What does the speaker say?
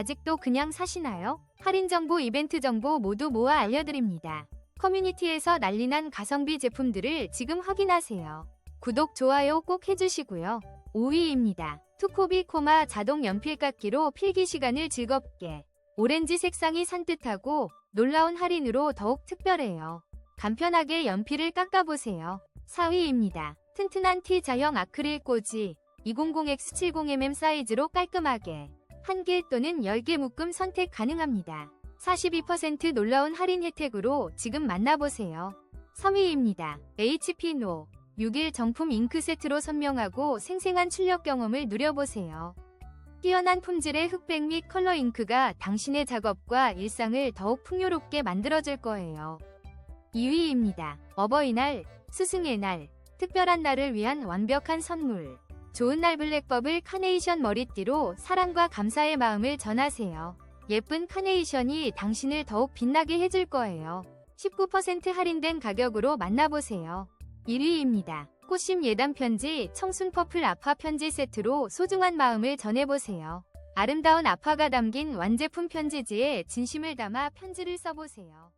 아직도 그냥 사시나요? 할인 정보, 이벤트 정보 모두 모아 알려드립니다. 커뮤니티에서 난리난 가성비 제품들을 지금 확인하세요. 구독, 좋아요 꼭 해주시고요. 5위입니다. 투코비 코마 자동 연필 깎기로 필기 시간을 즐겁게. 오렌지 색상이 산뜻하고 놀라운 할인으로 더욱 특별해요. 간편하게 연필을 깎아보세요. 4위입니다. 튼튼한 T 자형 아크릴 꽂이 200X70mm 사이즈로 깔끔하게 한개 또는 10개 묶음 선택 가능합니다. 42% 놀라운 할인 혜택으로 지금 만나보세요. 3위입니다. HP 노 6일 정품 잉크 세트로 선명하고 생생한 출력 경험을 누려보세요. 뛰어난 품질의 흑백 및 컬러 잉크가 당신의 작업과 일상을 더욱 풍요롭게 만들어줄 거예요. 2위입니다. 어버이날, 스승의 날, 특별한 날을 위한 완벽한 선물. 좋은 날 블랙버블 카네이션 머리띠로 사랑과 감사의 마음을 전하세요. 예쁜 카네이션이 당신을 더욱 빛나게 해줄 거예요. 19% 할인된 가격으로 만나보세요. 1위입니다. 꽃심 예단 편지 청순 퍼플 아파 편지 세트로 소중한 마음을 전해보세요. 아름다운 아파가 담긴 완제품 편지지에 진심을 담아 편지를 써보세요.